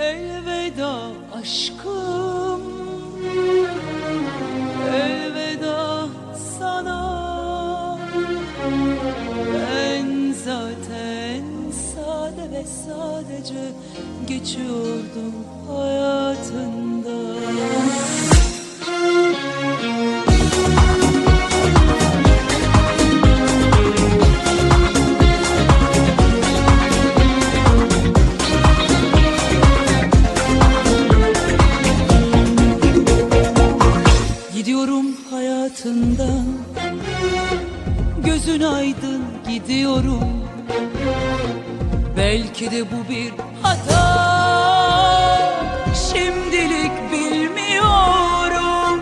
Elveda aşkım. Elveda sana. Ben zaten sade ve sadece Geçiyordum hayatından Gözün aydın gidiyorum. Belki de bu bir hata. Şimdilik bilmiyorum.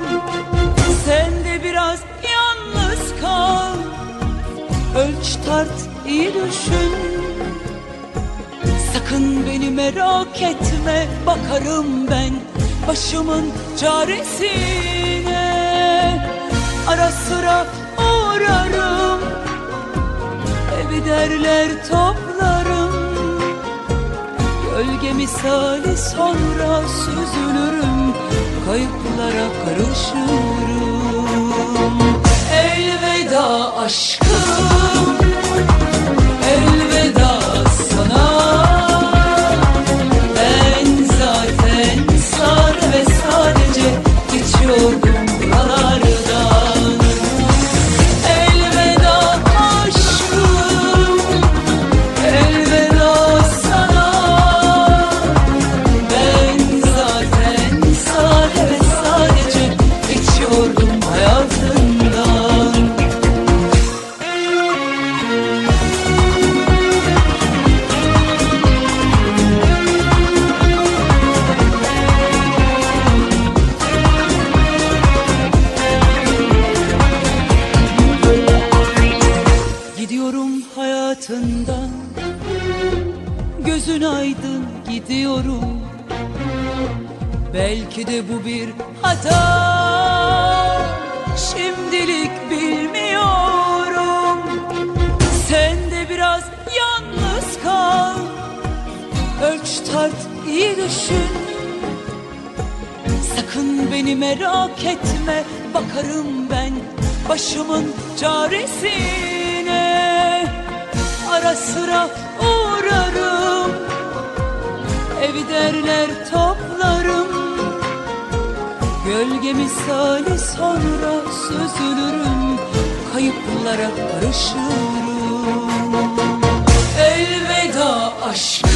Sen de biraz yalnız kal. Ölç tart iyi düşün. Sakın beni merak etme bakarım ben başımın çaresine. Ara sıra uğrarım evi derler toplarım. Gölge misali sonra süzülürüm kayıplara karışırım. Elveda aşkım Gözün aydın gidiyorum. Belki de bu bir hata. Şimdilik bilmiyorum. Sen de biraz yalnız kal. Ölç tart iyi düşün. Sakın beni merak etme. Bakarım ben başımın çaresine. Ara sıra uğrarım Evi derler toplarım. Gölge misali sonra süzülürüm. Kayıplara karışırım. Elveda aşkım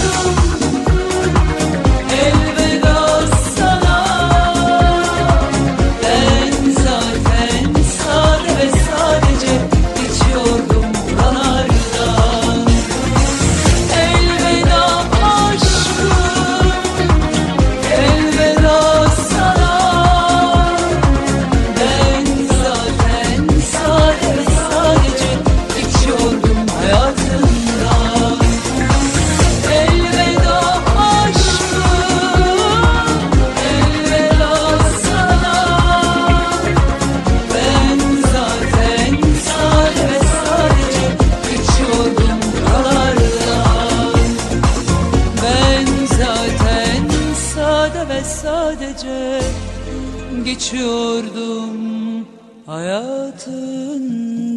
sadece geçiyordum hayatından